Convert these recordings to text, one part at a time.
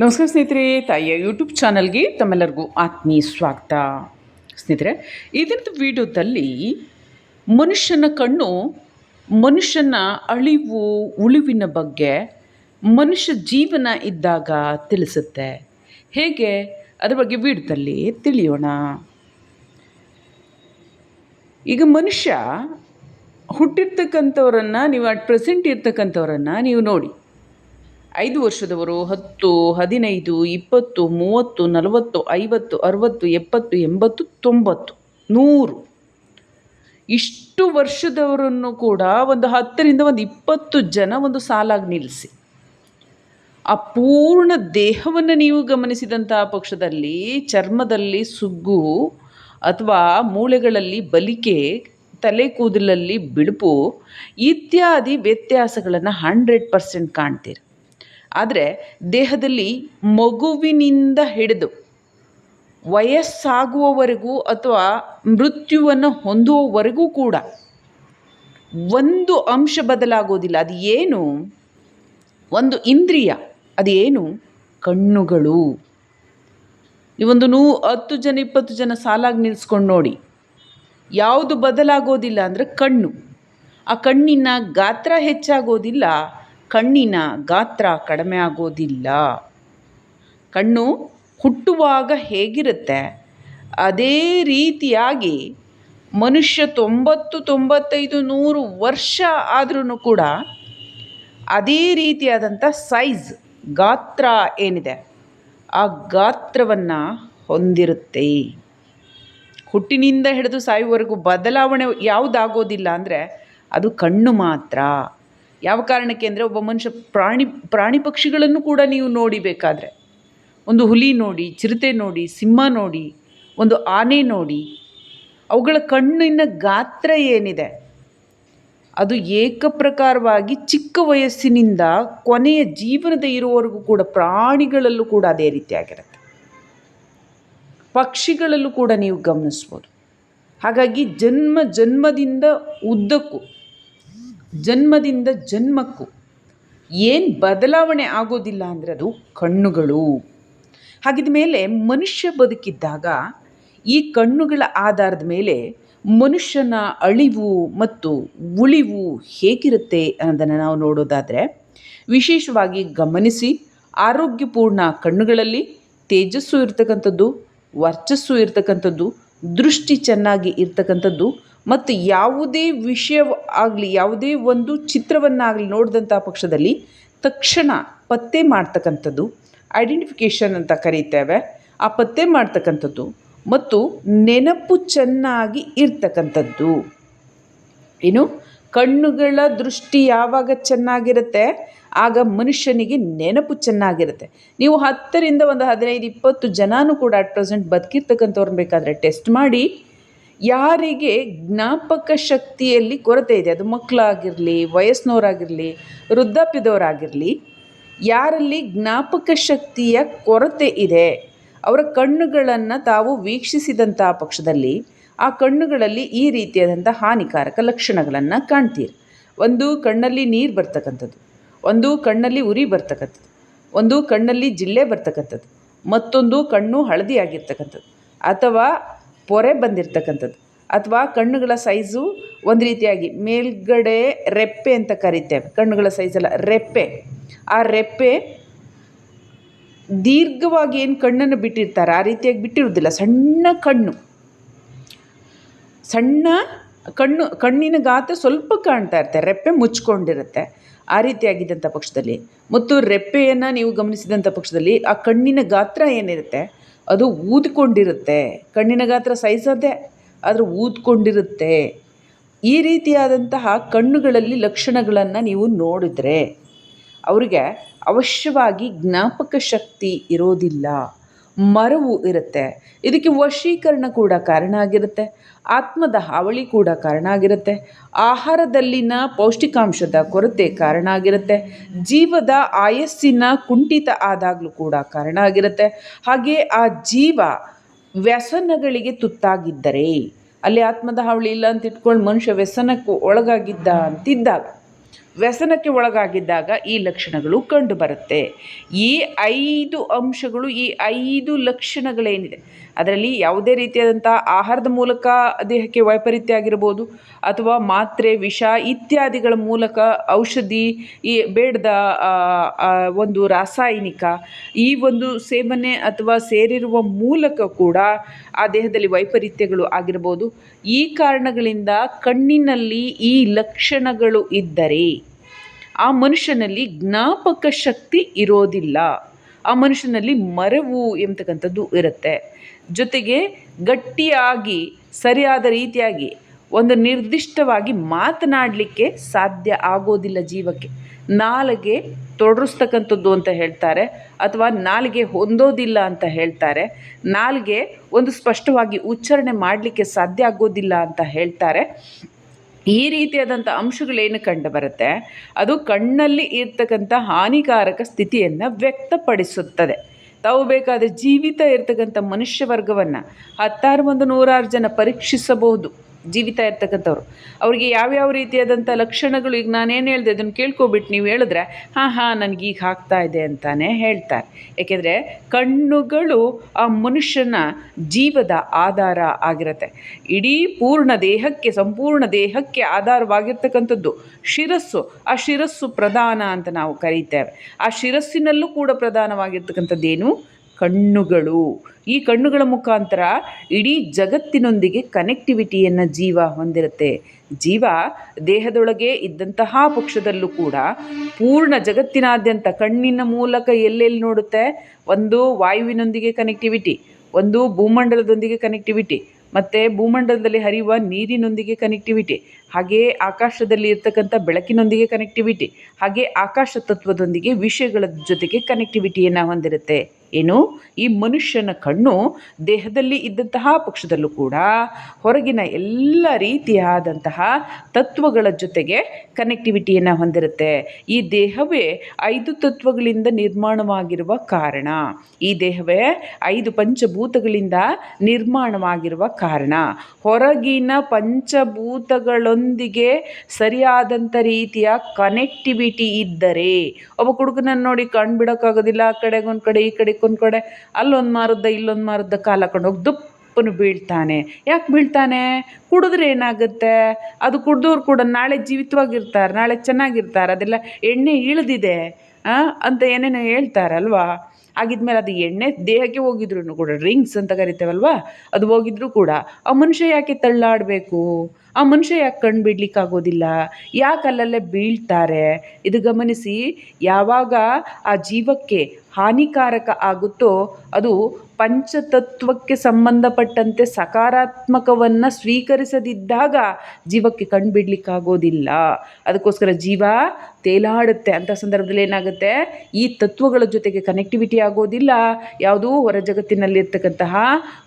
ನಮಸ್ಕಾರ ಸ್ನೇಹಿತರೆ, ತಾಯಿಯ ಯೂಟ್ಯೂಬ್ ಚಾನಲ್ಗೆ ತಮ್ಮೆಲ್ಲರಿಗೂ ಆತ್ಮೀಯ ಸ್ವಾಗತ. ಸ್ನೇಹಿತರೆ ಇದರ ವಿಡಿಯೋದಲ್ಲಿ ಮನುಷ್ಯನ ಕಣ್ಣು, ಮನುಷ್ಯನ ಅಳಿವು, ಉಳಿವಿನ ಬಗ್ಗೆ ಮನುಷ್ಯ ಜೀವನ ಇದ್ದಾಗ ತಿಳಿಸುತ್ತೆ. ಹೇಗೆ? ಅದರ ಬಗ್ಗೆ ವಿಡಿಯೋದಲ್ಲಿ ತಿಳಿಯೋಣ. ಈಗ ಮನುಷ್ಯ ಹುಟ್ಟಿರ್ತಕ್ಕಂಥವ್ರನ್ನು ನೀವು ಅಟ್ ಪ್ರೆಸೆಂಟ್ ಇರ್ತಕ್ಕಂಥವ್ರನ್ನು ನೀವು ನೋಡಿ. ಐದು ವರ್ಷದವರು ಹತ್ತು, ಹದಿನೈದು, ಇಪ್ಪತ್ತು, ಮೂವತ್ತು, ನಲವತ್ತು, ಐವತ್ತು, ಅರುವತ್ತು, ಎಪ್ಪತ್ತು, ಎಂಬತ್ತು, ತೊಂಬತ್ತು, ನೂರು. ಇಷ್ಟು ವರ್ಷದವರನ್ನು ಕೂಡ ಒಂದು ಹತ್ತರಿಂದ ಒಂದು ಇಪ್ಪತ್ತು ಜನ ಒಂದು ಸಾಲಾಗಿ ನಿಲ್ಲಿಸಿ. ಆ ಪೂರ್ಣ ದೇಹವನ್ನು ನೀವು ಗಮನಿಸಿದಂತಹ ಪಕ್ಷದಲ್ಲಿ ಚರ್ಮದಲ್ಲಿ ಸುಗ್ಗು ಅಥವಾ ಮೂಳೆಗಳಲ್ಲಿ ಬಲಿಕೆ, ತಲೆ ಕೂದಲಲ್ಲಿ ಬಿಳುಪು ಇತ್ಯಾದಿ ವ್ಯತ್ಯಾಸಗಳನ್ನು ಹಂಡ್ರೆಡ್ ಪರ್ಸೆಂಟ್ ಕಾಣ್ತೀರಿ. ಆದರೆ ದೇಹದಲ್ಲಿ ಮಗುವಿನಿಂದ ಹಿಡಿದು ವಯಸ್ಸಾಗುವವರೆಗೂ ಅಥವಾ ಮೃತ್ಯುವನ್ನು ಹೊಂದುವವರೆಗೂ ಕೂಡ ಒಂದು ಅಂಶ ಬದಲಾಗೋದಿಲ್ಲ. ಅದು ಏನು? ಒಂದು ಇಂದ್ರಿಯ. ಅದೇನು ಕಣ್ಣುಗಳು. ನೀವೊಂದು ನೂ, ಹತ್ತು ಜನ, ಇಪ್ಪತ್ತು ಜನ ಸಾಲಾಗಿ ನಿಲ್ಲಿಸ್ಕೊಂಡು ನೋಡಿ. ಯಾವುದು ಬದಲಾಗೋದಿಲ್ಲ ಅಂದರೆ ಕಣ್ಣು. ಆ ಕಣ್ಣಿನ ಗಾತ್ರ ಹೆಚ್ಚಾಗೋದಿಲ್ಲ. ಕಣ್ಣಿನ ಗಾತ್ರ ಕಡಿಮೆ ಆಗೋದಿಲ್ಲ. ಕಣ್ಣು ಹುಟ್ಟುವಾಗ ಹೇಗಿರುತ್ತೆ? ಅದೇ ರೀತಿಯಾಗಿ ಮನುಷ್ಯ ತೊಂಬತ್ತು, ತೊಂಬತ್ತೈದು, ನೂರು ವರ್ಷ ಆದ್ರೂ ಕೂಡ ಅದೇ ರೀತಿಯಾದಂಥ ಸೈಜ್ ಗಾತ್ರ ಏನಿದೆ? ಆ ಗಾತ್ರವನ್ನು ಹೊಂದಿರುತ್ತೆ. ಹುಟ್ಟಿನಿಂದ ಹಿಡಿದು ಸಾಯುವವರೆಗೂ ಬದಲಾವಣೆ ಯಾವುದಾಗೋದಿಲ್ಲ ಅಂದರೆ ಅದು ಕಣ್ಣು ಮಾತ್ರ. ಯಾವ ಕಾರಣಕ್ಕೆ ಅಂದರೆ ಒಬ್ಬ ಮನುಷ್ಯ ಪ್ರಾಣಿ ಪ್ರಾಣಿ ಪಕ್ಷಿಗಳನ್ನು ಕೂಡ ನೀವು ನೋಡಿ ಬೇಕಾದರೆ. ಒಂದು ಹುಲಿ ನೋಡಿ, ಚಿರತೆ ನೋಡಿ, ಸಿಂಹ ನೋಡಿ, ಒಂದು ಆನೆ ನೋಡಿ, ಅವುಗಳ ಕಣ್ಣಿನ ಗಾತ್ರ ಏನಿದೆ? ಅದು ಏಕಪ್ರಕಾರವಾಗಿ ಚಿಕ್ಕ ವಯಸ್ಸಿನಿಂದ ಕೊನೆಯ ಜೀವನದ ಇರುವವರೆಗೂ ಕೂಡ ಪ್ರಾಣಿಗಳಲ್ಲೂ ಕೂಡ ಅದೇ ರೀತಿಯಾಗಿರುತ್ತೆ. ಪಕ್ಷಿಗಳಲ್ಲೂ ಕೂಡ ನೀವು ಗಮನಿಸ್ಬೋದು. ಹಾಗಾಗಿ ಜನ್ಮ ಜನ್ಮದಿಂದ ಉದ್ದಕ್ಕೂ ಜನ್ಮದಿಂದ ಜನ್ಮಕ್ಕೂ ಏನು ಬದಲಾವಣೆ ಆಗೋದಿಲ್ಲ ಅಂದರೆ ಅದು ಕಣ್ಣುಗಳು. ಹಾಗಿದ ಮೇಲೆ ಮನುಷ್ಯ ಬದುಕಿದ್ದಾಗ ಈ ಕಣ್ಣುಗಳ ಆಧಾರದ ಮೇಲೆ ಮನುಷ್ಯನ ಅಳಿವು ಮತ್ತು ಉಳಿವು ಹೇಗಿರುತ್ತೆ ಅನ್ನೋದನ್ನು ನಾವು ನೋಡೋದಾದರೆ ವಿಶೇಷವಾಗಿ ಗಮನಿಸಿ ಆರೋಗ್ಯಪೂರ್ಣ ಕಣ್ಣುಗಳಲ್ಲಿ ತೇಜಸ್ಸು ಇರತಕ್ಕಂಥದ್ದು, ವರ್ಚಸ್ಸು ಇರತಕ್ಕಂಥದ್ದು, ದೃಷ್ಟಿ ಚೆನ್ನಾಗಿ ಇರ್ತಕ್ಕಂಥದ್ದು ಮತ್ತು ಯಾವುದೇ ವಿಷಯ ಆಗಲಿ, ಯಾವುದೇ ಒಂದು ಚಿತ್ರವನ್ನಾಗಲಿ ನೋಡಿದಂಥ ಪಕ್ಷದಲ್ಲಿ ತಕ್ಷಣ ಪತ್ತೆ ಮಾಡ್ತಕ್ಕಂಥದ್ದು ಐಡೆಂಟಿಫಿಕೇಷನ್ ಅಂತ ಕರೀತೇವೆ. ಆ ಪತ್ತೆ ಮಾಡ್ತಕ್ಕಂಥದ್ದು ಮತ್ತು ನೆನಪು ಚೆನ್ನಾಗಿ ಇರ್ತಕ್ಕಂಥದ್ದು. ಏನು ಕಣ್ಣುಗಳ ದೃಷ್ಟಿ ಯಾವಾಗ ಚೆನ್ನಾಗಿರುತ್ತೆ, ಆಗ ಮನುಷ್ಯನಿಗೆ ನೆನಪು ಚೆನ್ನಾಗಿರುತ್ತೆ. ನೀವು ಹತ್ತರಿಂದ ಒಂದು ಹದಿನೈದು, ಇಪ್ಪತ್ತು ಜನನೂ ಕೂಡ ಅಟ್ ಪ್ರೆಸೆಂಟ್ ಬದುಕಿರ್ತಕ್ಕಂಥವ್ರನ್ನ ಬೇಕಾದರೆ ಟೆಸ್ಟ್ ಮಾಡಿ. ಯಾರಿಗೆ ಜ್ಞಾಪಕ ಶಕ್ತಿಯಲ್ಲಿ ಕೊರತೆ ಇದೆ? ಅದು ಮಕ್ಕಳಾಗಿರಲಿ, ವಯಸ್ಸಿನವರಾಗಿರಲಿ, ವೃದ್ಧಾಪ್ಯದವರಾಗಿರಲಿ, ಯಾರಲ್ಲಿ ಜ್ಞಾಪಕ ಶಕ್ತಿಯ ಕೊರತೆ ಇದೆ? ಅವರ ಕಣ್ಣುಗಳನ್ನು ತಾವು ವೀಕ್ಷಿಸಿದಂಥ ಪಕ್ಷದಲ್ಲಿ ಆ ಕಣ್ಣುಗಳಲ್ಲಿ ಈ ರೀತಿಯಾದಂಥ ಹಾನಿಕಾರಕ ಲಕ್ಷಣಗಳನ್ನು ಕಾಣ್ತೀರಿ. ಒಂದು ಕಣ್ಣಲ್ಲಿ ನೀರು ಬರ್ತಕ್ಕಂಥದ್ದು, ಒಂದು ಕಣ್ಣಲ್ಲಿ ಉರಿ ಬರ್ತಕ್ಕಂಥದ್ದು, ಒಂದು ಕಣ್ಣಲ್ಲಿ ಜಿಲ್ಲೆ ಬರ್ತಕ್ಕಂಥದ್ದು, ಮತ್ತೊಂದು ಕಣ್ಣು ಹಳದಿ ಆಗಿರ್ತಕ್ಕಂಥದ್ದು ಅಥವಾ ಪೊರೆ ಬಂದಿರತಕ್ಕಂಥದ್ದು. ಅಥವಾ ಕಣ್ಣುಗಳ ಸೈಜು ಒಂದು ರೀತಿಯಾಗಿ ಮೇಲ್ಗಡೆ ರೆಪ್ಪೆ ಅಂತ ಕರಿತೇವೆ ಕಣ್ಣುಗಳ ಸೈಜಲ್ಲ ರೆಪ್ಪೆ. ಆ ರೆಪ್ಪೆ ದೀರ್ಘವಾಗಿ ಏನು ಕಣ್ಣನ್ನು ಬಿಟ್ಟಿರ್ತಾರೆ, ಆ ರೀತಿಯಾಗಿ ಬಿಟ್ಟಿರೋದಿಲ್ಲ ಸಣ್ಣ ಕಣ್ಣು. ಸಣ್ಣ ಕಣ್ಣು, ಕಣ್ಣಿನ ಗಾತ್ರ ಸ್ವಲ್ಪ ಕಾಣ್ತಾ ಇರುತ್ತೆ, ರೆಪ್ಪೆ ಮುಚ್ಕೊಂಡಿರುತ್ತೆ. ಆ ರೀತಿಯಾಗಿದ್ದಂಥ ಪಕ್ಷದಲ್ಲಿ. ಮತ್ತು ರೆಪ್ಪೆಯನ್ನು ನೀವು ಗಮನಿಸಿದಂಥ ಪಕ್ಷದಲ್ಲಿ ಆ ಕಣ್ಣಿನ ಗಾತ್ರ ಏನಿರುತ್ತೆ ಅದು ಊದ್ಕೊಂಡಿರುತ್ತೆ. ಕಣ್ಣಿನ ಗಾತ್ರ ಸೈಜ್ ಅದೇ ಆದರೆ ಊದ್ಕೊಂಡಿರುತ್ತೆ. ಈ ರೀತಿಯಾದಂತಹ ಕಣ್ಣುಗಳಲ್ಲಿ ಲಕ್ಷಣಗಳನ್ನು ನೀವು ನೋಡಿದರೆ, ಅವರಿಗೆ ಅವಶ್ಯವಾಗಿ ಜ್ಞಾಪಕ ಶಕ್ತಿ ಇರೋದಿಲ್ಲ. ಮರವು ಇರುತ್ತೆ. ಇದಕ್ಕೆ ವಶೀಕರಣ ಕೂಡ ಕಾರಣ ಆಗಿರುತ್ತೆ. ಆತ್ಮದ ಹಾವಳಿ ಕೂಡ ಕಾರಣ ಆಗಿರುತ್ತೆ. ಆಹಾರದಲ್ಲಿನ ಪೌಷ್ಟಿಕಾಂಶದ ಕೊರತೆ ಕಾರಣ ಆಗಿರುತ್ತೆ. ಜೀವದ ಆಯಸ್ಸಿನ ಕುಂಠಿತ ಆದಾಗಲೂ ಕೂಡ ಕಾರಣ ಆಗಿರುತ್ತೆ. ಹಾಗೆ ಆ ಜೀವ ವ್ಯಸನಗಳಿಗೆ ತುತ್ತಾಗಿದ್ದರೆ, ಅಲ್ಲಿ ಆತ್ಮದ ಹಾವಳಿ ಇಲ್ಲ ಅಂತ ಇಟ್ಕೊಂಡು ಮನುಷ್ಯ ವ್ಯಸನಕ್ಕೂ ಒಳಗಾಗಿದ್ದ ಅಂತಿದ್ದಾಗ ವ್ಯಸನಕ್ಕೆ ಒಳಗಾಗಿದ್ದಾಗ ಈ ಲಕ್ಷಣಗಳು ಕಂಡುಬರುತ್ತೆ ಈ ಐದು ಅಂಶಗಳು ಈ ಐದು ಲಕ್ಷಣಗಳೇನಿದೆ? ಅದರಲ್ಲಿ ಯಾವುದೇ ರೀತಿಯಾದಂಥ ಆಹಾರದ ಮೂಲಕ ದೇಹಕ್ಕೆ ವೈಪರೀತ್ಯ ಆಗಿರ್ಬೋದು ಅಥವಾ ಮಾತ್ರೆ, ವಿಷ ಇತ್ಯಾದಿಗಳ ಮೂಲಕ ಔಷಧಿ, ಈ ಬೇಡದ ಒಂದು ರಾಸಾಯನಿಕ ಈ ಒಂದು ಸೇವನೆ ಅಥವಾ ಸೇರಿರುವ ಮೂಲಕ ಕೂಡ ಆ ದೇಹದಲ್ಲಿ ವೈಪರೀತ್ಯಗಳು ಆಗಿರ್ಬೋದು. ಈ ಕಾರಣಗಳಿಂದ ಕಣ್ಣಿನಲ್ಲಿ ಈ ಲಕ್ಷಣಗಳು ಇದ್ದರೆ ಆ ಮನುಷ್ಯನಲ್ಲಿ ಜ್ಞಾಪಕ ಶಕ್ತಿ ಇರೋದಿಲ್ಲ. ಆ ಮನುಷ್ಯನಲ್ಲಿ ಮರೆವು ಎಂಬತಕ್ಕಂಥದ್ದು ಇರುತ್ತೆ. ಜೊತೆಗೆ ಗಟ್ಟಿಯಾಗಿ, ಸರಿಯಾದ ರೀತಿಯಾಗಿ ಒಂದು ನಿರ್ದಿಷ್ಟವಾಗಿ ಮಾತನಾಡಲಿಕ್ಕೆ ಸಾಧ್ಯ ಆಗೋದಿಲ್ಲ ಜೀವಕ್ಕೆ. ನಾಲಿಗೆ ತೊಡರಿಸ್ತಕ್ಕಂಥದ್ದು ಅಂತ ಹೇಳ್ತಾರೆ ಅಥವಾ ನಾಲಿಗೆ ಹೊಂದೋದಿಲ್ಲ ಅಂತ ಹೇಳ್ತಾರೆ. ನಾಲಿಗೆ ಒಂದು ಸ್ಪಷ್ಟವಾಗಿ ಉಚ್ಚಾರಣೆ ಮಾಡಲಿಕ್ಕೆ ಸಾಧ್ಯ ಆಗೋದಿಲ್ಲ ಅಂತ ಹೇಳ್ತಾರೆ. ಈ ರೀತಿಯಾದಂಥ ಅಂಶಗಳೇನು ಕಂಡು ಬರುತ್ತೆ? ಅದು ಕಣ್ಣಲ್ಲಿ ಇರ್ತಕ್ಕಂಥ ಹಾನಿಕಾರಕ ಸ್ಥಿತಿಯನ್ನು ವ್ಯಕ್ತಪಡಿಸುತ್ತದೆ. ತಾವು ಬೇಕಾದರೆ ಜೀವಿತ ಇರ್ತಕ್ಕಂಥ ಮನುಷ್ಯ ವರ್ಗವನ್ನು ಹತ್ತಾರು ಒಂದು ನೂರಾರು ಜನ ಪರೀಕ್ಷಿಸಬಹುದು. ಜೀವಿತ ಇರ್ತಕ್ಕಂಥವ್ರು. ಅವ್ರಿಗೆ ಯಾವ್ಯಾವ ರೀತಿಯಾದಂಥ ಲಕ್ಷಣಗಳು, ಈಗ ನಾನೇನು ಹೇಳಿದೆ, ಅದನ್ನು ಕೇಳ್ಕೊಬಿಟ್ಟು ನೀವು ಹೇಳಿದ್ರೆ, ಹಾಂ ಹಾಂ ಈಗ ಆಗ್ತಾ ಇದೆ ಅಂತಾನೆ ಹೇಳ್ತಾರೆ. ಏಕೆಂದರೆ ಕಣ್ಣುಗಳು ಆ ಮನುಷ್ಯನ ಜೀವದ ಆಧಾರ ಆಗಿರುತ್ತೆ. ಇಡೀ ಪೂರ್ಣ ದೇಹಕ್ಕೆ, ಸಂಪೂರ್ಣ ದೇಹಕ್ಕೆ ಆಧಾರವಾಗಿರ್ತಕ್ಕಂಥದ್ದು ಶಿರಸ್ಸು. ಆ ಶಿರಸ್ಸು ಪ್ರಧಾನ ಅಂತ ನಾವು ಕರೀತೇವೆ. ಆ ಶಿರಸ್ಸಿನಲ್ಲೂ ಕೂಡ ಪ್ರಧಾನವಾಗಿರ್ತಕ್ಕಂಥದ್ದೇನು ಕಣ್ಣುಗಳು. ಈ ಕಣ್ಣುಗಳ ಮುಖಾಂತರ ಇಡೀ ಜಗತ್ತಿನೊಂದಿಗೆ ಕನೆಕ್ಟಿವಿಟಿಯನ್ನು ಜೀವ ಹೊಂದಿರುತ್ತೆ. ಜೀವ ದೇಹದೊಳಗೆ ಇದ್ದಂತಹ ಪಕ್ಷದಲ್ಲೂ ಕೂಡ ಪೂರ್ಣ ಜಗತ್ತಿನಾದ್ಯಂತ ಕಣ್ಣಿನ ಮೂಲಕ ಎಲ್ಲೆಲ್ಲಿ ನೋಡುತ್ತೆ? ಒಂದು ವಾಯುವಿನೊಂದಿಗೆ ಕನೆಕ್ಟಿವಿಟಿ ಒಂದು ಭೂಮಂಡಲದೊಂದಿಗೆ ಕನೆಕ್ಟಿವಿಟಿ ಮತ್ತು ಭೂಮಂಡಲದಲ್ಲಿ ಹರಿಯುವ ನೀರಿನೊಂದಿಗೆ ಕನೆಕ್ಟಿವಿಟಿ ಹಾಗೇ ಆಕಾಶದಲ್ಲಿ ಇರ್ತಕ್ಕಂಥ ಬೆಳಕಿನೊಂದಿಗೆ ಕನೆಕ್ಟಿವಿಟಿ ಹಾಗೆ ಆಕಾಶ ತತ್ವದೊಂದಿಗೆ ವಿಷಯಗಳ ಜೊತೆಗೆ ಕನೆಕ್ಟಿವಿಟಿಯನ್ನು ಹೊಂದಿರುತ್ತೆ. ಏನು? ಈ ಮನುಷ್ಯನ ಕಣ್ಣು ದೇಹದಲ್ಲಿ ಇದ್ದಂತಹ ಪಕ್ಷದಲ್ಲೂ ಕೂಡ ಹೊರಗಿನ ಎಲ್ಲ ರೀತಿಯಾದಂತಹ ತತ್ವಗಳ ಜೊತೆಗೆ ಕನೆಕ್ಟಿವಿಟಿಯನ್ನು ಹೊಂದಿರುತ್ತೆ. ಈ ದೇಹವೇ ಐದು ತತ್ವಗಳಿಂದ ನಿರ್ಮಾಣವಾಗಿರುವ ಕಾರಣ. ಈ ದೇಹವೇ ಐದು ಪಂಚಭೂತಗಳಿಂದ ನಿರ್ಮಾಣವಾಗಿರುವ ಕಾರಣ. ಹೊರಗಿನ ಪಂಚಭೂತಗಳೊಂದಿಗೆ ಸರಿಯಾದಂಥ ರೀತಿಯ ಕನೆಕ್ಟಿವಿಟಿ ಇದ್ದರೆ, ಒಬ್ಬ ಹುಡುಗನನ್ನು ನೋಡಿ ಕಣ್ಣು ಬಿಡೋಕ್ಕಾಗೋದಿಲ್ಲ ಆ ಕಡೆಗೊಂದು ಕಡೆ, ಈ ಕಡೆಗೊಂದು ಕಡೆ, ಅಲ್ಲೊಂದು ಮಾರುದ್ದ, ಇಲ್ಲೊಂದು ಮಾರುದ್ದ ಕಾಲ ಹಾಕೊಂಡು ಹೋಗಿ ದುಪ್ಪನ್ನು ಬೀಳ್ತಾನೆ. ಯಾಕೆ ಬೀಳ್ತಾನೆ? ಕುಡಿದ್ರೆ ಏನಾಗುತ್ತೆ? ಅದು ಕುಡ್ದವ್ರು ಕೂಡ ನಾಳೆ ಜೀವಿತವಾಗಿರ್ತಾರೆ, ನಾಳೆ ಚೆನ್ನಾಗಿರ್ತಾರೆ, ಅದೆಲ್ಲ ಎಣ್ಣೆ ಇಳಿದಿದೆ ಅಂತ ಏನೇನೋ ಹೇಳ್ತಾರಲ್ವಾ? ಆಗಿದ್ಮೇಲೆ ಅದು ಎಣ್ಣೆ ದೇಹಕ್ಕೆ ಹೋಗಿದ್ರು ಕೂಡ, ರಿಂಗ್ಸ್ ಅಂತ ಕರಿತೇವಲ್ವಾ? ಅದು ಹೋಗಿದ್ರು ಕೂಡ, ಆ ಮನುಷ್ಯ ಯಾಕೆ ತಳ್ಳಾಡಬೇಕು? ಆ ಮನುಷ್ಯ ಯಾಕೆ ಕಣ್ಣು ಬಿಡ್ಲಿಕ್ಕಾಗೋದಿಲ್ಲ? ಯಾಕೆ ಅಲ್ಲಲ್ಲೇ ಬೀಳ್ತಾರೆ? ಇದು ಗಮನಿಸಿ, ಯಾವಾಗ ಆ ಜೀವಕ್ಕೆ ಹಾನಿಕಾರಕ ಆಗುತ್ತೋ ಅದು ಪಂಚತತ್ವಕ್ಕೆ ಸಂಬಂಧಪಟ್ಟಂತೆ ಸಕಾರಾತ್ಮಕವನ್ನು ಸ್ವೀಕರಿಸದಿದ್ದಾಗ ಜೀವಕ್ಕೆ ಕಂಡುಬಿಡ್ಲಿಕ್ಕಾಗೋದಿಲ್ಲ ಅದಕ್ಕೋಸ್ಕರ ಜೀವ ತೇಲಾಡುತ್ತೆ. ಅಂಥ ಸಂದರ್ಭದಲ್ಲಿ ಏನಾಗುತ್ತೆ? ಈ ತತ್ವಗಳ ಜೊತೆಗೆ ಕನೆಕ್ಟಿವಿಟಿ ಆಗೋದಿಲ್ಲ. ಯಾವುದೂ ಹೊರ ಜಗತ್ತಿನಲ್ಲಿರ್ತಕ್ಕಂತಹ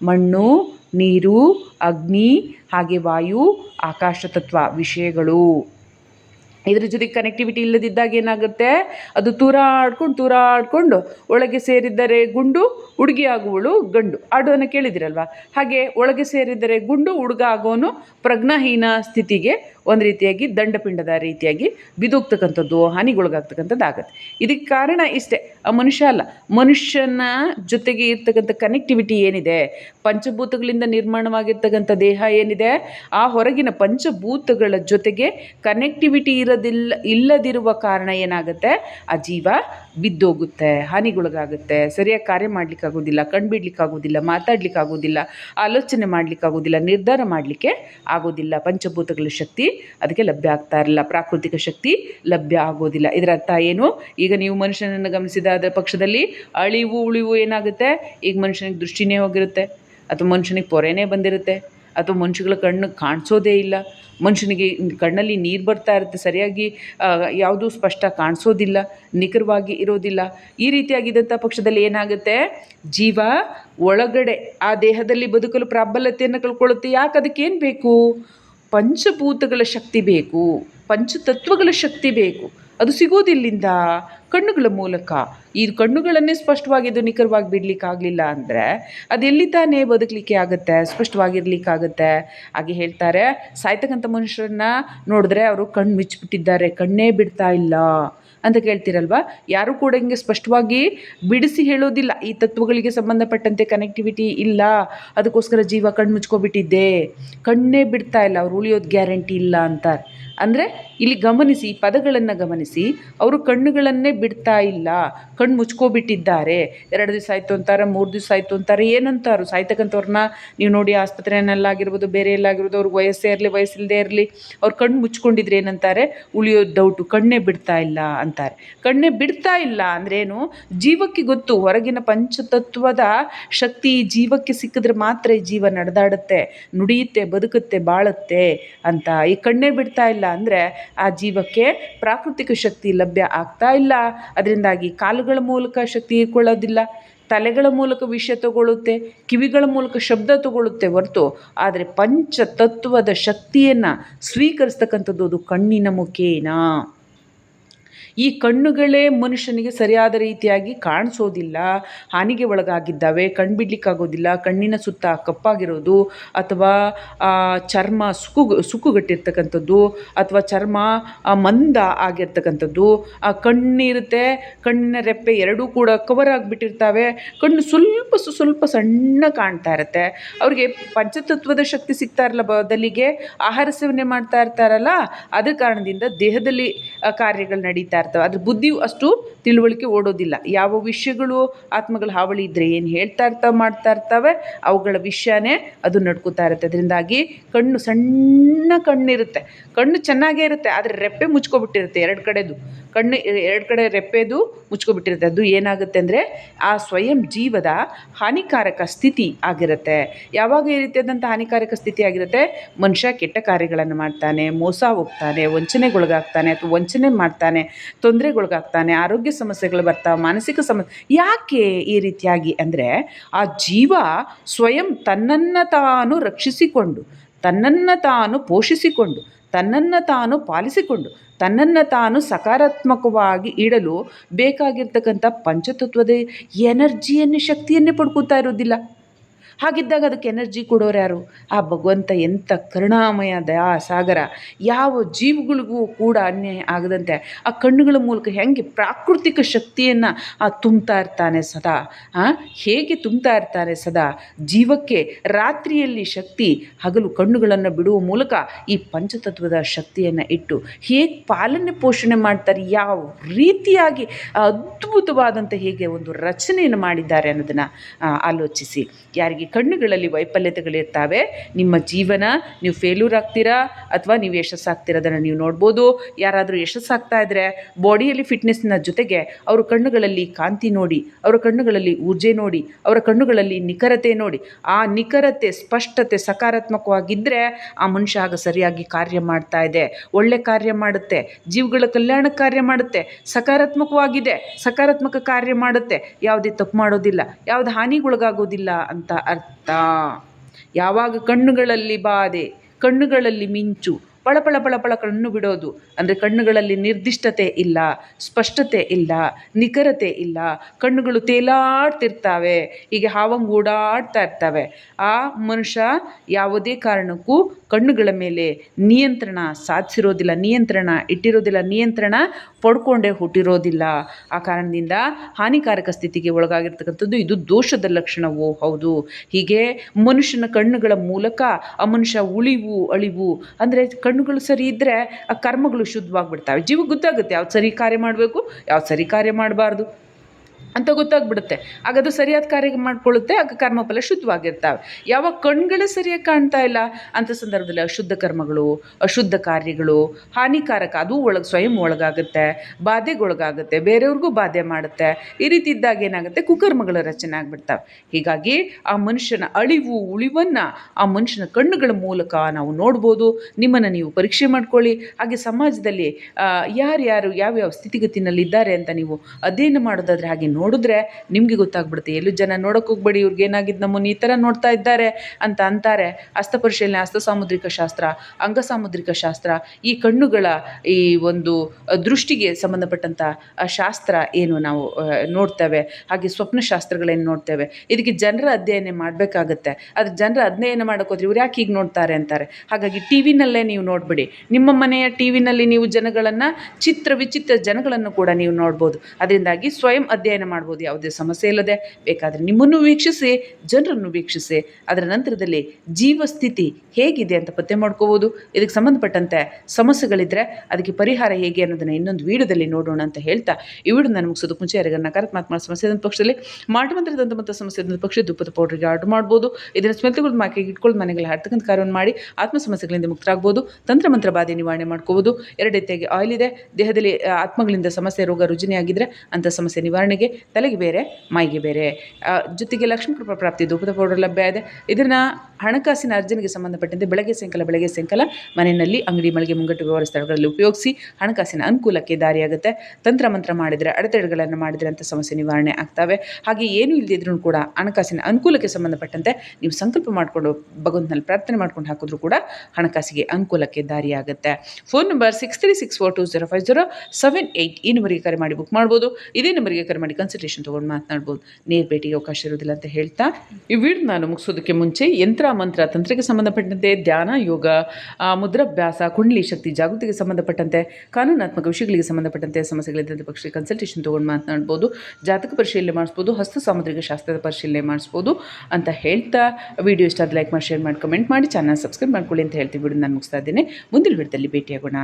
ಮಣ್ಣು, ನೀರು, ಅಗ್ನಿ, ಹಾಗೆ ವಾಯು, ಆಕಾಶ ತತ್ವ ವಿಷಯಗಳು. ಇದ್ರ ಜೊತೆಗೆ ಕನೆಕ್ಟಿವಿಟಿ ಇಲ್ಲದಿದ್ದಾಗ ಏನಾಗುತ್ತೆ? ಅದು ತೂರಾಡ್ಕೊಂಡು ತೂರಾಡ್ಕೊಂಡು ಒಳಗೆ ಸೇರಿದ್ದರೆ ಗುಂಡು ಹುಡುಗಿ ಆಗುವಳು ಗಂಡು. ಆಡೋನ ಕೇಳಿದಿರಲ್ವ? ಹಾಗೆ ಒಳಗೆ ಸೇರಿದರೆ ಗುಂಡು ಹುಡುಗ ಆಗೋನು ಪ್ರಜ್ಞಾಹೀನ ಸ್ಥಿತಿಗೆ ಒಂದು ರೀತಿಯಾಗಿ ದಂಡಪಿಂಡದ ರೀತಿಯಾಗಿ ಬಿದೋಗ್ತಕ್ಕಂಥದ್ದು ಹಾನಿಗೊಳಗಾಗ್ತಕ್ಕಂಥದ್ದು ಆಗುತ್ತೆ. ಇದಕ್ಕೆ ಕಾರಣ ಇಷ್ಟೇ, ಆ ಮನುಷ್ಯ ಅಲ್ಲ. ಮನುಷ್ಯನ ಜೊತೆಗೆ ಇರ್ತಕ್ಕಂಥ ಕನೆಕ್ಟಿವಿಟಿ ಏನಿದೆ? ಪಂಚಭೂತಗಳಿಂದ ನಿರ್ಮಾಣವಾಗಿರ್ತಕ್ಕಂಥ ದೇಹ ಏನಿದೆ? ಆ ಹೊರಗಿನ ಪಂಚಭೂತಗಳ ಜೊತೆಗೆ ಕನೆಕ್ಟಿವಿಟಿ ಇರೋದಿಲ್ಲ ಇಲ್ಲದಿರುವ ಕಾರಣ ಏನಾಗುತ್ತೆ? ಆ ಜೀವ ಬಿದ್ದೋಗುತ್ತೆ, ಹಾನಿಗೊಳಗಾಗುತ್ತೆ. ಸರಿಯಾಗಿ ಕಾರ್ಯ ಮಾಡಲಿಕ್ಕಾಗೋದಿಲ್ಲ ಕಂಡುಬಿಡ್ಲಿಕ್ಕಾಗೋದಿಲ್ಲ ಮಾತಾಡಲಿಕ್ಕಾಗೋದಿಲ್ಲ ಆಲೋಚನೆ ಮಾಡಲಿಕ್ಕಾಗೋದಿಲ್ಲ ನಿರ್ಧಾರ ಮಾಡಲಿಕ್ಕೆ ಆಗೋದಿಲ್ಲ ಪಂಚಭೂತಗಳ ಶಕ್ತಿ ಅದಕ್ಕೆ ಲಭ್ಯ ಆಗ್ತಾ ಇರಲಿಲ್ಲ ಪ್ರಾಕೃತಿಕ ಶಕ್ತಿ ಲಭ್ಯ ಆಗೋದಿಲ್ಲ ಇದರ ಅರ್ಥ ಏನು? ಈಗ ನೀವು ಮನುಷ್ಯನನ್ನು ಗಮನಿಸಿದ ಪಕ್ಷದಲ್ಲಿ ಅಳಿವು, ಉಳಿವು ಏನಾಗುತ್ತೆ? ಈಗ ಮನುಷ್ಯನಿಗೆ ದೃಷ್ಟಿನೇ ಹೋಗಿರುತ್ತೆ, ಅಥವಾ ಮನುಷ್ಯನಿಗೆ ಪೊರೆನೇ ಬಂದಿರುತ್ತೆ. ಅಥವಾ ಮನುಷ್ಯಗಳ ಕಣ್ಣು ಕಾಣಿಸೋದೇ ಇಲ್ಲ. ಮನುಷ್ಯನಿಗೆ ಕಣ್ಣಲ್ಲಿ ನೀರು ಬರ್ತಾ ಇರುತ್ತೆ. ಸರಿಯಾಗಿ ಯಾವುದೂ ಸ್ಪಷ್ಟ ಕಾಣಿಸೋದಿಲ್ಲ, ನಿಖರವಾಗಿ ಇರೋದಿಲ್ಲ. ಈ ರೀತಿಯಾಗಿದ್ದಂಥ ಪಕ್ಷದಲ್ಲಿ ಏನಾಗುತ್ತೆ? ಜೀವ ಒಳಗಡೆ, ಆ ದೇಹದಲ್ಲಿ ಬದುಕಲು ಪ್ರಾಬಲ್ಯತೆಯನ್ನು ಕಳ್ಕೊಳ್ಳುತ್ತೆ. ಯಾಕೆ ಅದಕ್ಕೇನು ಬೇಕು? ಪಂಚಭೂತಗಳ ಶಕ್ತಿ ಬೇಕು. ಪಂಚತತ್ವಗಳ ಶಕ್ತಿ ಬೇಕು. ಅದು ಸಿಗೋದಿಲ್ಲಿಂದ. ಕಣ್ಣುಗಳ ಮೂಲಕ, ಈ ಕಣ್ಣುಗಳನ್ನೇ ಸ್ಪಷ್ಟವಾಗಿ ಇದು ನಿಖರವಾಗಿ ಬಿಡಲಿಕ್ಕಾಗಲಿಲ್ಲ ಅಂದರೆ ಅದೆಲ್ಲಿ ತಾನೇ ಬದುಕಲಿಕ್ಕೆ ಆಗುತ್ತೆ, ಸ್ಪಷ್ಟವಾಗಿರ್ಲಿಕ್ಕಾಗತ್ತೆ? ಹಾಗೆ ಹೇಳ್ತಾರೆ, ಸಾಯ್ತಕ್ಕಂಥ ಮನುಷ್ಯರನ್ನ ನೋಡಿದ್ರೆ ಅವರು ಕಣ್ಣು ಮುಚ್ಚಿಬಿಟ್ಟಿದ್ದಾರೆ, ಕಣ್ಣೇ ಬಿಡ್ತಾ ಇಲ್ಲ ಅಂತ ಕೇಳ್ತೀರಲ್ವ? ಯಾರು ಕೂಡ ಹಿಂಗೆ ಸ್ಪಷ್ಟವಾಗಿ ಬಿಡಿಸಿ ಹೇಳೋದಿಲ್ಲ. ಈ ತತ್ವಗಳಿಗೆ ಸಂಬಂಧಪಟ್ಟಂತೆ ಕನೆಕ್ಟಿವಿಟಿ ಇಲ್ಲ. ಅದಕ್ಕೋಸ್ಕರ ಜೀವ ಕಣ್ಣು ಮುಚ್ಕೊಬಿಟ್ಟಿದ್ದೆ. ಕಣ್ಣೇ ಬಿಡ್ತಾ ಇಲ್ಲ. ಅವ್ರು ಉಳಿಯೋದು ಗ್ಯಾರಂಟಿ ಇಲ್ಲ ಅಂತಾರೆ. ಅಂದರೆ ಇಲ್ಲಿ ಗಮನಿಸಿ, ಪದಗಳನ್ನು ಗಮನಿಸಿ. ಅವರು ಕಣ್ಣುಗಳನ್ನೇ ಬಿಡ್ತಾ ಇಲ್ಲ. ಕಣ್ಣು ಮುಚ್ಕೋಬಿಟ್ಟಿದ್ದಾರೆ. ಎರಡು ದಿವಸ ಆಯಿತು ಅಂತಾರೆ, ಮೂರು ದಿವಸ ಆಯಿತು ಅಂತಾರೆ, ಏನಂತಾರು? ಸಾಯ್ತಕ್ಕಂಥವ್ರನ್ನ ನೀವು ನೋಡಿ ಆಸ್ಪತ್ರೆಯಲ್ಲಾಗಿರ್ಬೋದು ಬೇರೆ ಎಲ್ಲಾಗಿರ್ಬೋದು ಅವ್ರಿಗೆ ವಯಸ್ಸೇ ಇರಲಿ ವಯಸ್ಸಿಲ್ಲದೇ ಇರಲಿ, ಅವ್ರು ಕಣ್ಣು ಮುಚ್ಕೊಂಡಿದ್ರೆ ಏನಂತಾರೆ? ಉಳಿಯೋ ಡೌಟು ಕಣ್ಣೇ ಬಿಡ್ತಾ ಇಲ್ಲ ಅಂತಾರೆ. ಕಣ್ಣೇ ಬಿಡ್ತಾ ಇಲ್ಲ ಅಂದ್ರೇನು? ಜೀವಕ್ಕೆ ಗೊತ್ತು, ಹೊರಗಿನ ಪಂಚತತ್ವದ ಶಕ್ತಿ ಜೀವಕ್ಕೆ ಸಿಕ್ಕಿದ್ರೆ ಮಾತ್ರ ಜೀವ ನಡೆದಾಡುತ್ತೆ, ನುಡಿಯುತ್ತೆ, ಬದುಕುತ್ತೆ, ಬಾಳುತ್ತೆ ಅಂತ. ಈ ಕಣ್ಣೇ ಬಿಡ್ತಾ ಇಲ್ಲ ಅಂದರೆ ಆ ಜೀವಕ್ಕೆ ಪ್ರಾಕೃತಿಕ ಶಕ್ತಿ ಲಭ್ಯ ಆಗ್ತಾ ಇಲ್ಲ. ಅದರಿಂದಾಗಿ ಕಾಲುಗಳ ಮೂಲಕ ಶಕ್ತಿ ಹೀರ್ಕೊಳ್ಳೋದಿಲ್ಲ ತಲೆಗಳ ಮೂಲಕ ವಿಷಯ ತಗೊಳ್ಳುತ್ತೆ. ಕಿವಿಗಳ ಮೂಲಕ ಶಬ್ದ ತಗೊಳ್ಳುತ್ತೆ ಹೊರತು. ಆದರೆ ಪಂಚತತ್ವದ ಶಕ್ತಿಯನ್ನು ಸ್ವೀಕರಿಸ್ತಕ್ಕಂಥದ್ದು ಅದು ಕಣ್ಣಿನ ಮುಖೇನ. ಈ ಕಣ್ಣುಗಳೇ ಮನುಷ್ಯನಿಗೆ ಸರಿಯಾದ ರೀತಿಯಾಗಿ ಕಾಣಿಸೋದಿಲ್ಲ, ಹಾನಿಗೆ ಒಳಗಾಗಿದ್ದಾವೆ ಕಣ್ಣು ಬಿಡ್ಲಿಕ್ಕಾಗೋದಿಲ್ಲ, ಕಣ್ಣಿನ ಸುತ್ತ ಕಪ್ಪಾಗಿರೋದು, ಅಥವಾ ಚರ್ಮ ಸುಕ್ಕು ಸುಕ್ಕುಗಟ್ಟಿರ್ತಕ್ಕಂಥದ್ದು ಅಥವಾ ಚರ್ಮ ಮಂದ ಆಗಿರ್ತಕ್ಕಂಥದ್ದು ಕಣ್ಣಿರುತ್ತೆ, ಕಣ್ಣಿನ ರೆಪ್ಪೆ ಎರಡೂ ಕೂಡ ಕವರ್ ಆಗಿಬಿಟ್ಟಿರ್ತಾವೆ, ಕಣ್ಣು ಸ್ವಲ್ಪ ಸ್ವಲ್ಪ ಸಣ್ಣ ಕಾಣ್ತಾ ಇರುತ್ತೆ. ಅವ್ರಿಗೆ ಪಂಚತತ್ವದ ಶಕ್ತಿ ಸಿಗ್ತಾ ಇರಲ್ಲ ಬದಲಿಗೆ, ಆಹಾರ ಸೇವನೆ ಮಾಡ್ತಾ ಇರ್ತಾರಲ್ಲ, ಅದ ಕಾರಣದಿಂದ ದೇಹದಲ್ಲಿ ಕಾರ್ಯಗಳು ನಡೀತಾ ಇರ್ತವೆ ಅದ್ರ ಬುದ್ಧಿಯು ಅಷ್ಟು ತಿಳುವಳಿಕೆ ಓಡೋದಿಲ್ಲ. ಯಾವ ವಿಷಯಗಳು ಆತ್ಮಗಳ ಹಾವಳಿ ಇದ್ದರೆ ಏನು ಹೇಳ್ತಾ ಇರ್ತಾವೆ, ಮಾಡ್ತಾ ಇರ್ತವೆ, ಅವುಗಳ ವಿಷಯನೇ ಅದು ನಡ್ಕೋತಾ ಇರುತ್ತೆ. ಅದರಿಂದಾಗಿ ಕಣ್ಣು ಸಣ್ಣ ಕಣ್ಣಿರುತ್ತೆ. ಕಣ್ಣು ಚೆನ್ನಾಗೇ ಇರುತ್ತೆ, ಆದರೆ ರೆಪ್ಪೆ ಮುಚ್ಕೊಬಿಟ್ಟಿರುತ್ತೆ ಎರಡು ಕಡೆದು. ಕಣ್ಣು ಎರಡು ಕಡೆ ರೆಪ್ಪೆದು ಮುಚ್ಕೊಬಿಟ್ಟಿರುತ್ತೆ. ಅದು ಏನಾಗುತ್ತೆ ಅಂದರೆ ಆ ಸ್ವಯಂ ಜೀವದ ಹಾನಿಕಾರಕ ಸ್ಥಿತಿ ಆಗಿರುತ್ತೆ. ಯಾವಾಗ ಈ ರೀತಿಯಾದಂಥ ಹಾನಿಕಾರಕ ಸ್ಥಿತಿ ಆಗಿರುತ್ತೆ? ಮನುಷ್ಯ ಕೆಟ್ಟ ಕಾರ್ಯಗಳನ್ನು ಮಾಡ್ತಾನೆ, ಮೋಸ ಹೋಗ್ತಾನೆ, ವಂಚನೆಗೊಳಗಾಗ್ತಾನೆ, ಅಥವಾ ವಂಚನೆ ಮಾಡ್ತಾನೆ. ತೊಂದರೆಗೊಳಗಾಗ್ತಾನೆ, ಆರೋಗ್ಯ ಸಮಸ್ಯೆಗಳು ಬರ್ತಾವೆ ಮಾನಸಿಕ ಸಮಸ್ಯೆ, ಯಾಕೆ ಈ ರೀತಿಯಾಗಿ ಅಂದರೆ ಆ ಜೀವ ಸ್ವಯಂ ತನ್ನನ್ನು ತಾನು ರಕ್ಷಿಸಿಕೊಂಡು, ತನ್ನನ್ನು ತಾನು ಪೋಷಿಸಿಕೊಂಡು, ತನ್ನನ್ನು ತಾನು ಪಾಲಿಸಿಕೊಂಡು, ತನ್ನನ್ನು ತಾನು ಸಕಾರಾತ್ಮಕವಾಗಿ ಇಡಲು ಬೇಕಾಗಿರ್ತಕ್ಕಂಥ ಪಂಚತತ್ವದ ಎನರ್ಜಿಯನ್ನೇ, ಶಕ್ತಿಯನ್ನೇ ಪಡ್ಕೊತಾ ಇರೋದಿಲ್ಲ ಹಾಗಿದ್ದಾಗ ಅದಕ್ಕೆ ಎನರ್ಜಿ ಕೊಡೋರು ಯಾರು? ಆ ಭಗವಂತ ಎಂಥ ಕರುಣಾಮಯ ದಯಾ ಸಾಗರ ಯಾವ ಜೀವಿಗಳಿಗೂ ಕೂಡ ಅನ್ಯಾಯ ಆಗದಂತೆ ಆ ಕಣ್ಣುಗಳ ಮೂಲಕ ಹೆಂಗೆ ಪ್ರಾಕೃತಿಕ ಶಕ್ತಿಯನ್ನು ಆ ತುಂಬ್ತಾ ಇರ್ತಾನೆ ಸದಾ. ಹೇಗೆ ತುಂಬ್ತಾ ಇರ್ತಾನೆ ಸದಾ. ಜೀವಕ್ಕೆ ರಾತ್ರಿಯಲ್ಲಿ ಶಕ್ತಿ, ಹಗಲು ಕಣ್ಣುಗಳನ್ನು ಬಿಡುವ ಮೂಲಕ ಈ ಪಂಚತತ್ವದ ಶಕ್ತಿಯನ್ನು ಇಟ್ಟು ಹೇಗೆ ಪಾಲನೆ ಪೋಷಣೆ ಮಾಡ್ತಾರೆ, ಯಾವ ರೀತಿಯಾಗಿ ಅದ್ಭುತವಾದಂಥ ಹೇಗೆ ಒಂದು ರಚನೆಯನ್ನು ಮಾಡಿದ್ದಾರೆ ಅನ್ನೋದನ್ನು ಆಲೋಚಿಸಿ. ಯಾರಿಗೆ ಕಣ್ಣುಗಳಲ್ಲಿ ವೈಫಲ್ಯತೆಗಳಿರ್ತಾವೆ. ನಿಮ್ಮ ಜೀವನ, ನೀವು ಫೇಲ್ಯೂರ್ ಆಗ್ತೀರಾ ಅಥವಾ ನೀವು ಯಶಸ್ಸಾಗ್ತಿರೋದನ್ನು ನೀವು ನೋಡ್ಬೋದು. ಯಾರಾದರೂ ಯಶಸ್ಸಾಗ್ತಾ ಇದ್ದರೆ ಬಾಡಿಯಲ್ಲಿ ಫಿಟ್ನೆಸ್ನ ಜೊತೆಗೆ ಅವರ ಕಣ್ಣುಗಳಲ್ಲಿ ಕಾಂತಿ ನೋಡಿ, ಅವರ ಕಣ್ಣುಗಳಲ್ಲಿ ಊರ್ಜೆ ನೋಡಿ, ಅವರ ಕಣ್ಣುಗಳಲ್ಲಿ ನಿಖರತೆ ನೋಡಿ. ಆ ನಿಖರತೆ, ಸ್ಪಷ್ಟತೆ ಸಕಾರಾತ್ಮಕವಾಗಿದ್ದರೆ ಆ ಮನುಷ್ಯ ಆಗ ಸರಿಯಾಗಿ ಕಾರ್ಯ ಮಾಡ್ತಾ ಇದೆ. ಒಳ್ಳೆ ಕಾರ್ಯ ಮಾಡುತ್ತೆ, ಜೀವಗಳ ಕಲ್ಯಾಣ ಕಾರ್ಯ ಮಾಡುತ್ತೆ, ಸಕಾರಾತ್ಮಕವಾಗಿದೆ, ಸಕಾರಾತ್ಮಕ ಕಾರ್ಯ ಮಾಡುತ್ತೆ. ಯಾವುದೇ ತಪ್ಪು ಮಾಡೋದಿಲ್ಲ, ಯಾವುದು ಹಾನಿಗೊಳಗಾಗೋದಿಲ್ಲ ಅಂತ ಅರ್ಥ. ಯಾವಾಗ ಕಣ್ಣುಗಳಲ್ಲಿ ಬಾಧೆ, ಕಣ್ಣುಗಳಲ್ಲಿ ಮಿಂಚು ಪಳಪಳ ಪಳಪಳ ಪಳ ಪಳ ಕಣ್ಣು ಬಿಡೋದು, ಅಂದರೆ ಕಣ್ಣುಗಳಲ್ಲಿ ನಿರ್ದಿಷ್ಟತೆ ಇಲ್ಲ, ಸ್ಪಷ್ಟತೆ ಇಲ್ಲ, ನಿಖರತೆ ಇಲ್ಲ, ಕಣ್ಣುಗಳು ತೇಲಾಡ್ತಿರ್ತಾವೆ, ಹೀಗೆ ಹಾವಂಗೆ ಓಡಾಡ್ತಾ ಇರ್ತವೆ. ಆ ಮನುಷ್ಯ ಯಾವುದೇ ಕಾರಣಕ್ಕೂ ಕಣ್ಣುಗಳ ಮೇಲೆ ನಿಯಂತ್ರಣ ಸಾಧಿಸಿರೋದಿಲ್ಲ, ನಿಯಂತ್ರಣ ಇಟ್ಟಿರೋದಿಲ್ಲ, ನಿಯಂತ್ರಣ ಪಡ್ಕೊಂಡೇ ಹುಟ್ಟಿರೋದಿಲ್ಲ. ಆ ಕಾರಣದಿಂದ ಹಾನಿಕಾರಕ ಸ್ಥಿತಿಗೆ ಒಳಗಾಗಿರ್ತಕ್ಕಂಥದ್ದು ಇದು ದೋಷದ ಲಕ್ಷಣವೋ ಹೌದು. ಹೀಗೆ ಮನುಷ್ಯನ ಕಣ್ಣುಗಳ ಮೂಲಕ ಆ ಮನುಷ್ಯ ಉಳಿವು, ಅಳಿವು, ಅಂದರೆ ಕಣ್ಣುಗಳು ಸರಿ ಇದ್ದರೆ ಆ ಕರ್ಮಗಳು ಶುದ್ಧವಾಗಿಬಿಡ್ತವೆ. ಜೀವಕ್ಕೆ ಗೊತ್ತಾಗುತ್ತೆ ಯಾವ್ದು ಸರಿ ಕಾರ್ಯ ಮಾಡಬೇಕು, ಯಾವ್ದು ಸರಿ ಕಾರ್ಯ ಮಾಡಬಾರ್ದು. ಅಂತ ಗೊತ್ತಾಗ್ಬಿಡುತ್ತೆ. ಆಗ ಅದು ಸರಿಯಾದ ಕಾರ್ಯ ಮಾಡ್ಕೊಳ್ಳುತ್ತೆ, ಆಗ ಕರ್ಮಫಲ ಶುದ್ಧವಾಗಿರ್ತವೆ. ಯಾವಾಗ ಕಣ್ಗಳೇ ಸರಿಯಾಗಿ ಕಾಣ್ತಾ ಇಲ್ಲ ಅಂಥ ಸಂದರ್ಭದಲ್ಲಿ ಅಶುದ್ಧ ಕರ್ಮಗಳು, ಅಶುದ್ಧ ಕಾರ್ಯಗಳು, ಹಾನಿಕಾರಕ, ಅದು ಒಳಗೆ ಸ್ವಯಂ ಒಳಗಾಗುತ್ತೆ, ಬಾಧೆಗೊಳಗಾಗುತ್ತೆ, ಬೇರೆಯವ್ರಿಗೂ ಬಾಧೆ ಮಾಡುತ್ತೆ, ಈ ರೀತಿ ಇದ್ದಾಗ ಏನಾಗುತ್ತೆ, ಕುಕರ್ಮಗಳ ರಚನೆ ಆಗ್ಬಿಡ್ತಾವೆ. ಹೀಗಾಗಿ ಆ ಮನುಷ್ಯನ ಅಳಿವು, ಉಳಿವನ್ನು ಆ ಮನುಷ್ಯನ ಕಣ್ಣುಗಳ ಮೂಲಕ ನಾವು ನೋಡ್ಬೋದು. ನಿಮ್ಮನ್ನು ನೀವು ಪರೀಕ್ಷೆ ಮಾಡ್ಕೊಳ್ಳಿ. ಹಾಗೆ ಸಮಾಜದಲ್ಲಿ ಯಾರ್ಯಾರು ಯಾವ್ಯಾವ ಸ್ಥಿತಿಗತಿನಲ್ಲಿದ್ದಾರೆ ಅಂತ ನೀವು ಅಧ್ಯಯನ ಮಾಡೋದಾದರೆ ಹಾಗೆ ನೋಡಿ ನೋಡಿದ್ರೆ ನಿಮಗೆ ಗೊತ್ತಾಗ್ಬಿಡುತ್ತೆ, ಎಲ್ಲೂ ಜನ ನೋಡೋಕೆ ಹೋಗ್ಬೇಡಿ, ಇವ್ರಿಗೆ ಏನಾಗಿದ್ದು ನಮ್ಮನ್ನು ಈ ಥರ ನೋಡ್ತಾ ಇದ್ದಾರೆ ಅಂತ ಅಂತಾರೆ. ಹಸ್ತಪರಿಶೀಲನೆ ಹಸ್ತ ಸಾಮುದ್ರಿಕ ಶಾಸ್ತ್ರ ಅಂಗ ಸಾಮುದ್ರಿಕ ಶಾಸ್ತ್ರ, ಈ ಕಣ್ಣುಗಳ ಈ ಒಂದು ದೃಷ್ಟಿಗೆ ಸಂಬಂಧಪಟ್ಟಂಥ ಶಾಸ್ತ್ರ ಏನು ನಾವು ನೋಡ್ತೇವೆ. ಹಾಗೆ ಸ್ವಪ್ನ ಶಾಸ್ತ್ರಗಳೇನು ನೋಡ್ತೇವೆ. ಇದಕ್ಕೆ ಜನರ ಅಧ್ಯಯನ ಮಾಡಬೇಕಾಗತ್ತೆ. ಅದು ಜನರ ಅಧ್ಯಯನ ಮಾಡೋಕ್ಕೋದ್ರೆ ಇವ್ರು ಯಾಕೆ ಹೀಗೆ ನೋಡ್ತಾರೆ ಅಂತಾರೆ. ಹಾಗಾಗಿ ಟಿ ವಿನಲ್ಲೇ ನೀವು ನೋಡಬೇಡಿ. ನಿಮ್ಮ ಮನೆಯ ಟಿ ವಿನಲ್ಲಿ ನೀವು ಜನಗಳನ್ನು, ಚಿತ್ರ ವಿಚಿತ್ರ ಜನಗಳನ್ನು ಕೂಡ ನೀವು ನೋಡ್ಬೋದು. ಅದರಿಂದಾಗಿ ಸ್ವಯಂ ಅಧ್ಯಯನ ಮಾಡ್ಬೋದು, ಯಾವುದೇ ಸಮಸ್ಯೆ ಇಲ್ಲದೆ ಬೇಕಾದರೆ ನಿಮ್ಮನ್ನು ವೀಕ್ಷಿಸಿ, ಜನರನ್ನು ವೀಕ್ಷಿಸಿ, ಅದರ ನಂತರದಲ್ಲಿ ಜೀವ ಸ್ಥಿತಿ ಹೇಗಿದೆ ಅಂತ ಪತ್ತೆ ಮಾಡ್ಕೋಬೋದು. ಇದಕ್ಕೆ ಸಂಬಂಧಪಟ್ಟಂತೆ ಸಮಸ್ಯೆಗಳಿದ್ದರೆ ಅದಕ್ಕೆ ಪರಿಹಾರ ಹೇಗೆ ಅನ್ನೋದನ್ನು ಇನ್ನೊಂದು ವೀಡಿಯೋದಲ್ಲಿ ನೋಡೋಣ ಅಂತ ಹೇಳ್ತಾ, ಈ ವಿಡಿಯೋ ನಾನು ಮುಗಿಸೋದಕ್ಕೆ ಮುಂಚೆ ಯಾರಿಗಾರ ನಕಾರಾತ್ಮಕ ಸಮಸ್ಯೆ ಪಕ್ಷದಲ್ಲಿ ಮಾಟಮಂತ್ರ ದಂತಮಂತ್ರ ಸಮಸ್ಯೆ ಪಕ್ಷ ದುಪ್ಪದ ಪೌಡ್ರಿಗೆ ಆರ್ಡರ್ ಮಾಡ್ಬೋದು. ಇದನ್ನು ಸ್ಮೆಲ್ತುಗಳು ಮಾಕೆ ಇಟ್ಕೊಂಡು ಮನೆಗಳ ಹರ್ತಕ್ಕಂಥ ಕಾರ್ಯವನ್ನು ಮಾಡಿ ಆತ್ಮ ಸಮಸ್ಯೆಗಳಿಂದ ಮುಕ್ತರಾಗ್ಬೋದು. ತಂತ್ರಮಂತ್ರ ಬಾಧೆ ನಿವಾರಣೆ ಮಾಡ್ಕೋಬೋದು. ಎರಡೆತ್ತಾಗಿ ಆಯಿಲ್ ಇದೆ. ದೇಹದಲ್ಲಿ ಆತ್ಮಗಳಿಂದ ಸಮಸ್ಯೆ, ರೋಗ ರುಜಿನಿಯಾಗಿದ್ದರೆ ಅಂಥ ಸಮಸ್ಯೆ ನಿವಾರಣೆಗೆ ತಲೆಗೆ ಬೇರೆ, ಮೈಗೆ ಬೇರೆ. ಜೊತೆಗೆ ಲಕ್ಷ್ಮೀ ಕೃಪಾ ಪ್ರಾಪ್ತಿ, ಧೂಪದ ಪೌಡರ್ ಲಭ್ಯ ಇದೆ. ಇದನ್ನು ಹಣಕಾಸಿನ ಅರ್ಜನೆಗೆ ಸಂಬಂಧಪಟ್ಟಂತೆ ಬೆಳಗ್ಗೆ ಸಾಯಂಕಾಲ ಬೆಳಗ್ಗೆ ಸಾಯಂಕಾಲ ಮನೆಯಲ್ಲಿ ಅಂಗಡಿ ಮಳಿಗೆ ಮುಂಗಟ್ಟು ವ್ಯವಹಾರ ಸ್ಥಳಗಳಲ್ಲಿ ಉಪಯೋಗಿಸಿ ಹಣಕಾಸಿನ ಅನುಕೂಲಕ್ಕೆ ದಾರಿಯಾಗುತ್ತೆ. ತಂತ್ರ ಮಂತ್ರ ಮಾಡಿದರೆ, ಅಡೆತಡೆಗಳನ್ನು ಮಾಡಿದರೆ ಅಂತ ಸಮಸ್ಯೆ ನಿವಾರಣೆ ಆಗ್ತವೆ. ಹಾಗೆ ಏನು ಇಲ್ಲದಿದ್ರೂ ಕೂಡ ಹಣಕಾಸಿನ ಅನುಕೂಲಕ್ಕೆ ಸಂಬಂಧಪಟ್ಟಂತೆ ನೀವು ಸಂಕಲ್ಪ ಮಾಡಿಕೊಂಡು, ಭಗವಂತನಲ್ಲಿ ಪ್ರಾರ್ಥನೆ ಮಾಡ್ಕೊಂಡು ಹಾಕಿದ್ರು ಕೂಡ ಹಣಕಾಸಿಗೆ ಅನುಕೂಲಕ್ಕೆ ದಾರಿಯಾಗುತ್ತೆ. Phone number six three six four two zero five zero seven eight ಈ ನಂಬರಿಗೆ ಕರೆ ಮಾಡಿ ಬುಕ್ ಮಾಡ್ಬೋದು. ಇದೇ ನಂಬರಿಗೆ ಕರೆ ಮಾಡಿ ಕನ್ಸಲ್ಟೇಷನ್ ತೊಗೊಂಡು ಮಾತನಾಡ್ಬೋದು. ನೇರ ಭೇಟಿಗೆ ಅವಕಾಶ ಇರೋದಿಲ್ಲ ಅಂತ ಹೇಳ್ತಾ. ಈ ವಿಡಿಯೋ ನಾನು ಮುಗಿಸೋದಕ್ಕೆ ಮುಂಚೆ ಯಂತ್ರ, ಮಂತ್ರ, ತಂತ್ರಕ್ಕೆ ಸಂಬಂಧಪಟ್ಟಂತೆ ಧ್ಯಾನ, ಯೋಗ ಮುದ್ರಾಭ್ಯಾಸ, ಕುಂಡಲಿ ಶಕ್ತಿ, ಜಾಗೃತಿಗೆ ಸಂಬಂಧಪಟ್ಟಂತೆ, ಕಾನೂನಾತ್ಮಕ ವಿಷಯಗಳಿಗೆ ಸಂಬಂಧಪಟ್ಟಂತೆ ಸಮಸ್ಯೆಗಳಿದ್ದಂಥ ಪಕ್ಷ ಕನ್ಸಲ್ಟೇಷನ್ ತೊಗೊಂಡು ಮಾತನಾಡ್ಬೋದು. ಜಾತಕ ಪರಿಶೀಲನೆ ಮಾಡಿಸ್ಬೋದು, ಹಸ್ತ ಸಾಮುದ್ರಿಕ ಶಾಸ್ತ್ರದ ಪರಿಶೀಲನೆ ಮಾಡಿಸ್ಬೋದು ಅಂತ ಹೇಳ್ತಾ. ವಿಡಿಯೋ ಇಷ್ಟ ಲೈಕ್ ಮಾಡಿ ಶೇರ್ ಮಾಡಿ ಕಮೆಂಟ್ ಮಾಡಿ. ಚಾನಲ್ ಸಬ್ಸ್ಕ್ರೈಬ್ ಮಾಡ್ಕೊಳ್ಳಿ ಅಂತ ಹೇಳ್ತೀವಿ ವಿಡಿಯೋ ನಾನು ಮುಗಿಸ್ತಾ ಇದ್ದೇನೆ. ಮುಂದಿನ ವಿಡಿಯೋದಲ್ಲಿ ಭೇಟಿಯಾಗೋಣ.